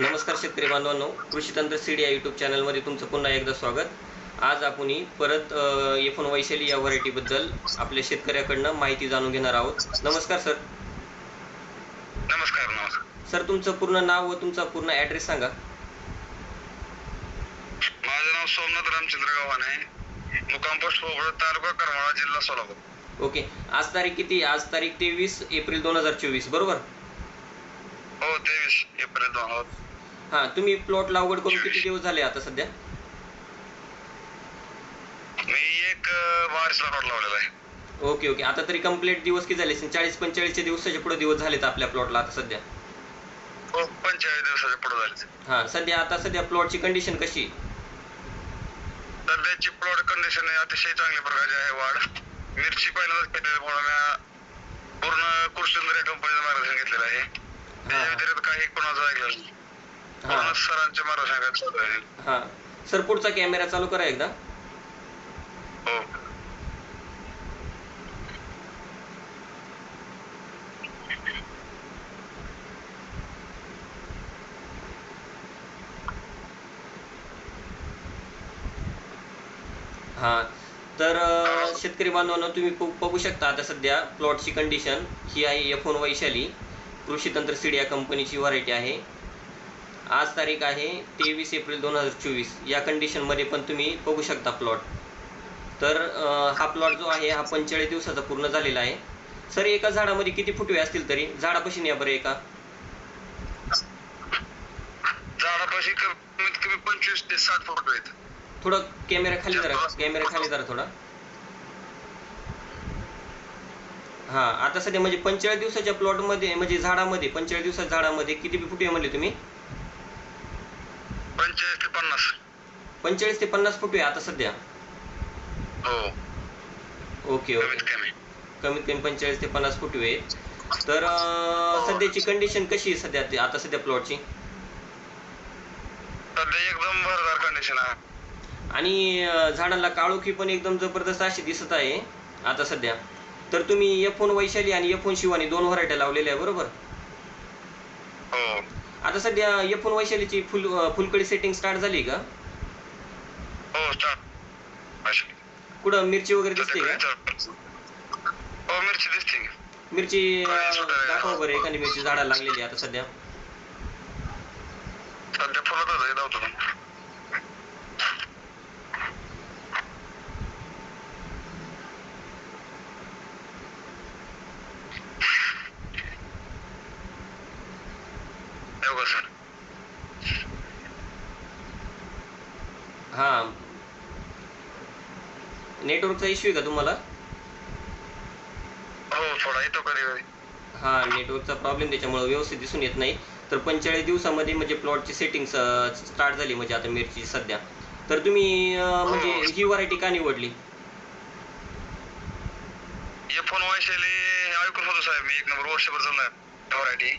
नमस्कार शेतकरी बांधवांनो कृषी तंत्र सीडी या यूट्यूब चॅनलमध्ये तुमचं पुन्हा एकदा स्वागत. आज आपण परत एफ वन वैशाली या व्हरायटीबद्दल आपल्या शेतकऱ्याकडनं माहिती जाणून घेणार आहोत. नमस्कार सर. नमस्कार नमस्कार. सर तुमचं पूर्ण नाव व तुमचा पूर्ण ॲड्रेस सांगा. माझं नाव सोमनाथ रामचंद्र गव्हाण आहे. मुक्काम पोस्ट पोपळ तालुका करमाळा जिल्हा सोलापूर. ओके. आज तारीख किती? आज तारीख तेवीस एप्रिल दोन हजार चोवीस बरोबर? हो तेवीस एप्रिल दोन हजार हां तुम्ही प्लॉट लागवड करून किती दिवस झाले आता सध्या? मी एक अं, मार्चला प्लॉट लावलेला आहे. Okay okay. आता तरी कंप्लीट दिवस किती झाले? चाळीस पंचेचाळीसच्या दिवसाच्या पुढे दिवस झालेत आपल्या प्लॉटला आता सध्या. हो पंचेचाळीस दिवसाच्या पुढे झाले हां सध्या आता सध्या प्लॉटची कंडिशन कशी? सध्याची प्लॉट कंडिशन अतिशय चांगल्या प्रकारची आहे वाढ. मिरची पहिल्यांदाच पेरल्यामुळे मी पूर्ण या कंपनीचं मार्गदर्शन घेतलेलं आहे. काही कोणाचं ऐकलं नाही. पूर्ण सरांच्या मार्गदर्शनाखाली चालू आहे हां. सर पुढचा कॅमेरा चालू करा एकदा. हो. हां. तर शेतकरी बांधवांनो तुम्ही बघू शकता आता सध्या प्लॉटची कंडिशन ही आहे एफ वन वैशाली कृषी तंत्र सीड या कंपनीची व्हरायटी आहे. आज तारीख आहे तेवीस एप्रिल दोन हजार चोवीस. या कंडिशनमध्ये पण तुम्ही बघू शकता प्लॉट तर हा प्लॉट जो आहे हा पंचेचाळीस दिवसाचा पूर्ण झालेला आहे. सर एका झाडामध्ये किती फुटवे असतील तरी? झाडापाशी या बरं एका. झाडापाशी कमीत कमी पंचवीस ते साठ फूट आहेत. थोडं कॅमेरा खाली जरा कॅमेरा खाली जरा थोडा. हा आता सध्या म्हणजे पंचेचाळीस दिवसाच्या प्लॉटमध्ये म्हणजे झाडामध्ये पंचेचाळीस दिवसाच्या झाडामध्ये किती फुटवे म्हणले तुम्ही? पंचेचाळीस ते पन्नास. पंचेचाळीस ते पन्नास फुटवे आता सध्या? हो. Okay okay. कमीत कमी. कमीत कमी पंचेचाळीस ते पन्नास फुटवे तर अं, सध्याची कंडिशन कशी आहे सध्या ते- आता सध्या प्लॉटची सध्या एकदम भरदार कंडिशन आहे. आणि अं, झाडाला काळोखी पण एकदम जबरदस्त अशी दिसत आहे आता सध्या. तर तुम्ही एफ वैशाली आणि एफ वन शिवानी दोन व्हरायट्या लावलेल्या आहे बरोबर? हो. आता सध्या एफ वन वैशालीची फुल फुलकडी सेटिंग स्टार्ट झाली का? हो स्टार्ट कुठं मिरची वगैरे दिसते का. हो मिरची दिसते की. मिरची दाखवा बरं एखादी मिरची झाडाला लागलेली आहे आता सध्या. सध्या फुलतच आहे सर? हां. नेटवर्कचा इश्यू आहे का तुम्हाला? हो थोडा येतो कधी कधी. हा नेटवर्कचा प्रॉब्लेम त्याच्यामुळे व्यवस्थित दिसून येत नाही. तर पंचेचाळीस दिवसामध्ये म्हणजे प्लॉटची सेटिंग स्टार्ट झाली म्हणजे आता मिरची सध्या. तर तुम्ही अं, म्हणजे ही व्हरायटी का निवडली? हे फोन वैशाली ऐकून होतो साहेब मी एक नंबर वर्षभर व्हरायटी.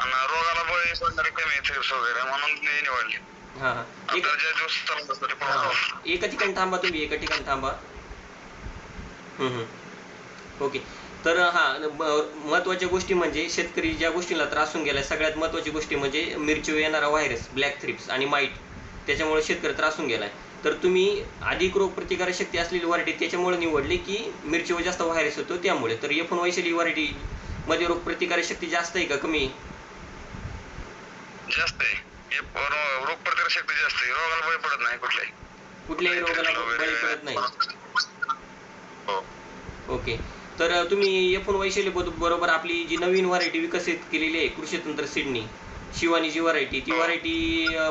आणि रोगाला बळी पडणारी कमी आहे थेप्स वगैरे म्हणून मी निवडली. हा हा. एक आता ज्या दिवस चालू असतं ते हा. पूर्ण एका ठिकाणी थांबा तुम्ही एका ठिकाणी थांबा. ओके. तर हा म- महत्त्वाच्या गोष्टी म्हणजे शेतकरी ज्या गोष्टीला त्रासून गेलाय सगळ्यात महत्त्वाची गोष्टी म्हणजे मिरचीवर येणारा व्हायरस ब्लॅक थ्रिप्स आणि माईट त्याच्यामुळे शेतकरी त्रासून गेलाय. तर तुम्ही अधिक रोग प्रतिकारक शक्ती असलेली व्हरायटी त्याच्यामुळे निवडली की मिरचीवर जास्त व्हायरस होतो त्यामुळे. तर एफ वैशाली व्हरायटी मध्ये रोग प्रतिकारक शक्ती जास्त आहे का कमी आहे? जास्त आहे. हे रोग प्रतिकार शक्ती जास्त आहे. रोगाला बळी पडत नाही कुठल्याही. कुठल्याही रोगाला बळी पडत नाही. हो. ओके. तर तुम्ही एफ वैशाली बद- बरोबर आपली जी नवीन व्हरायटी विकसित केलेली आहे कृषी तंत्र सिडनी शिवानी जी व्हरायटी ती व्हरायटी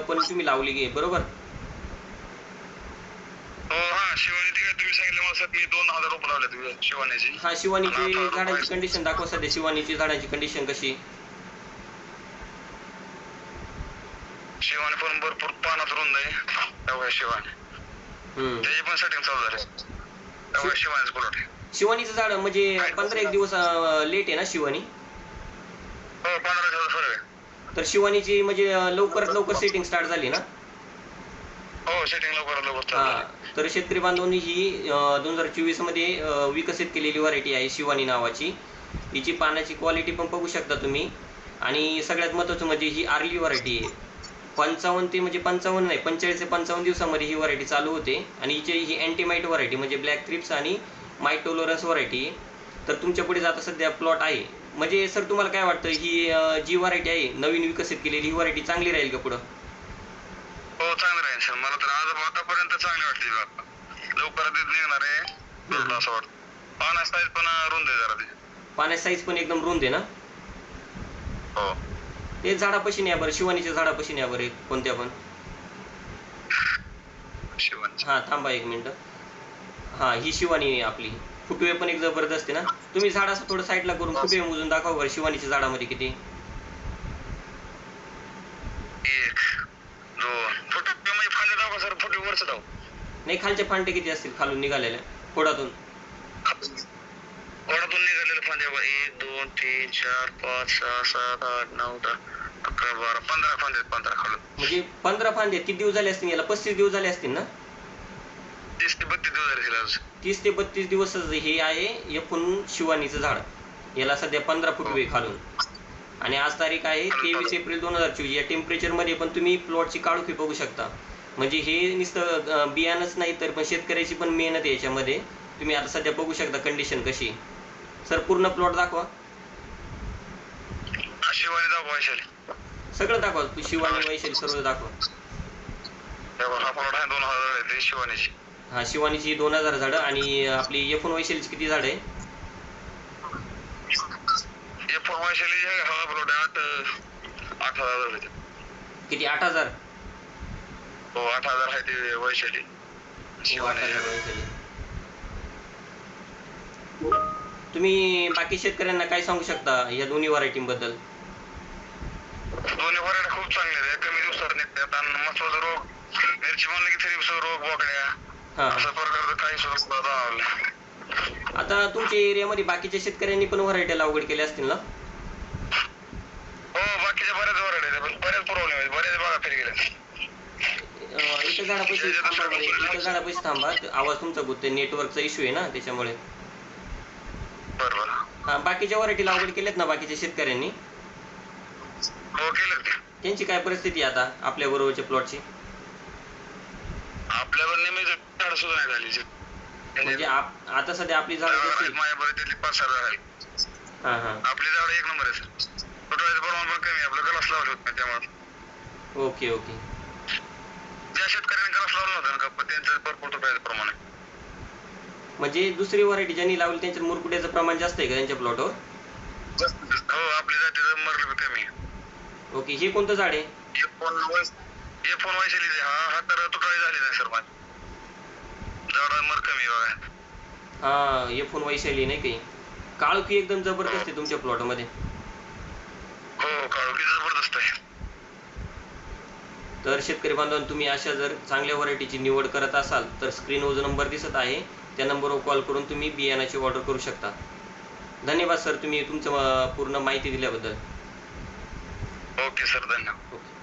पण तुम्ही लावली आहे बरोबर? हो हा शिवानी ती काय तुम्ही सांगितलं मला मी दोन हजार रुपये लावले तुम्ही शिवानीची. हा शिवानीची झाडांची कंडिशन दाखवा सध्या शिवानीची झाडांची कंडिशन कशी? शिवानी पण भरपूर पानात रुंद आहे. तेव्हा शिवानी. त्याची पण सेटिंग चालू झाली. तेव्हा शिवानीच प्लॉट शिवानीचं झाड म्हणजे पंधरा एक दिवस लेट आहे ना शिवानी? हो पंधरा दिवस फरक आहे. तर शिवानीची म्हणजे लवकरात लवकर सेटिंग स्टार्ट झाली ना? हो सेटिंग लवकर लवकर तर शेतकरी बांधवांनी ही दोन हजार चोवीसमध्ये विकसित केलेली व्हरायटी आहे शिवानी नावाची हिची पानाची क्वालिटी पण बघू शकता तुम्ही. आणि सगळ्यात महत्त्वाचं म्हणजे ही आर्ली व्हरायटी आहे. पंचावन्न ते म्हणजे पंचावन्न नाही पंचेचाळीस ते पंचावन्न दिवसामध्ये ही व्हरायटी चालू होते. आणि हिची ही अँटीमाइट व्हरायटी म्हणजे ब्लॅक थ्रिप्स आणि मायटोलोरस व्हरायटी तर तुमच्यापुढे आता सध्या प्लॉट आहे. म्हणजे सर तुम्हाला काय वाटतं? ही जी व्हरायटी आहे नवीन विकसित केलेली ही व्हरायटी चांगली राहील का पुढं? हो चांगलं राहील सर मला तर आज आतापर्यंत चांगली वाटली लवकरात निघणार आहे. असं वाटतं. साईज पण रुंद आहे जरा पाण्याची साईज पण एकदम रुंद आहे ना? हो. ते झाडापाशी न्या बरं. शिवानीच्या झाडापाशी न्या बरं एक कोणत्या पण. हां थांबा एक मिनटं. हां ही शिवानी आहे आपली. फुटवे पण एक जबरदस्त आहे ना. तुम्ही झाड असं थोडं साईडला करून फुटवे मोजून दाखवा बरं शिवानीच्या झाडामध्ये किती. म्हणजे नाही खालचे फांटे किती असतील खालून निघालेल्या खोडातून. वडातून निघालेले फांदे बघा. एक दोन तीन चार पाच सहा सात आठ नऊ दहा. अकरा बारा पंधरा फांदे आहेत, पंधरा खालून. म्हणजे पंधरा फांदे किती दिवस झाले असतील याला? पस्तीस दिवस झाले असतील ना? तीस ते बत्तीस दिवस झाले तिला आज. तीस ते बत्तीस दिवस हे आहे एकूण शिवानीचं झाड. याला सध्या पंधरा फुटवे खालून. आणि आज तारीख आहे तेवीस एप्रिल दोन हजार चोवीस. या टेम्परेचरमध्ये पण तुम्ही प्लॉटची काळोखी बघू शकता. म्हणजे हे नुसतं अं, बियाणंच नाही तर पण शेतकऱ्याची पण मेहनत आहे याच्यामध्ये. तुम्ही आता सध्या बघू शकता कंडिशन कशी. सर पूर्ण प्लॉट दाखवा. हा, शिवानी वैशाली सगळं दाखवा शिवानी वैशाली सर्व दाखवा. हे दोन हजार आहे ते शिवानीची. हा शिवानीची दोन हजार झाडं आणि आपली एफोन वैशालीची किती झाडं आहे? हे पण वैशाली आहे हा प्लॉट आहे आठ आठ हजार झाले. ते. किती आठ हजार? हो आठ हजार आहे ते वैशाली. हो, शिवानी. तुम्ही बाकी शेतकऱ्यांना काय सांगू शकता या दोन्ही व्हरायटीबद्दल व्हरायटी खूप चांगल्या आहेत. कमी दिवसात निघतात. आणि मसाला रोग मिरची म्हणलं की थ्रिप्स रोग बोकड्या हा. अशा प्रकारचं काही सुद्धा जाणवलं. आता तुमच्या एरियामध्ये बाकीच्या शेतकऱ्यांनी पण व्हरायटी लागवड केल्या असतील ना? हो बाकीच्या बऱ्याच व्हरायटी आहेत पण बऱ्याच प्रॉब्लेम आहेत. बऱ्याच बागा फेरी गेल्या एका झाडापाशी थांबा एका झाडापाशी थांबा. आवाज तुमचा गुत्ते नेटवर्कचा इश्यू आहे ना त्याच्यामुळे. बरं बरं. हा बाकीच्या व्हरायटी लागवड केल्यात ना बाकीच्या शेतकऱ्यांनी? हो केलं त्यांची काय परिस्थिती आता आपल्या बरोबरच्या प्लॉटची? आपल्यावर नेहमी झाड सुद्धा नाही झाली. म्हणजे आप आता सध्या आपली झाडं कशी? माझ्या बरं त्यातली पाच सहा आहेत हां हां. आपली झाड एक नंबर आहे सर. फुटवायचं प्रमाण पण कमी आहे. आपलं गलास लावलं होत नाही त्यामुळे. Okay okay. ज्या शेतकऱ्यांनी गलास लावलं होतं ना त्यांचं भरपूर तुटायचं प्रमाण आहे. म्हणजे दुसरी व्हरायटी ज्यांनी लावली त्यांच्यात मुरकुट्याचं प्रमाण जास्त आहे का त्यांच्या प्लॉटवर हो आपली जातीचं मरलं बी कमी आहे. ओके हे कोणतं झाड आहे? हे फोन हे वैशाली हा हा तर तुटवाय झाली नाही सर माझी. मर कमी बघा. हा हे फोन वैशाली नाही काही काळोखी एकदम जबरदस्त आहे तुमच्या प्लॉटमध्ये. हो काळोखी जबरदस्त आहे. तर शेतकरी बांधवांनो तुम्ही अशा जर चांगल्या व्हरायटीची निवड करत असाल तर स्क्रीनवर जो नंबर दिसत आहे त्या नंबरवर कॉल करून तुम्ही बियाणाची ऑर्डर करू शकता. धन्यवाद सर तुम्ही तुमचं अं, पूर्ण माहिती दिल्याबद्दल. ओके सर धन्यवाद ओके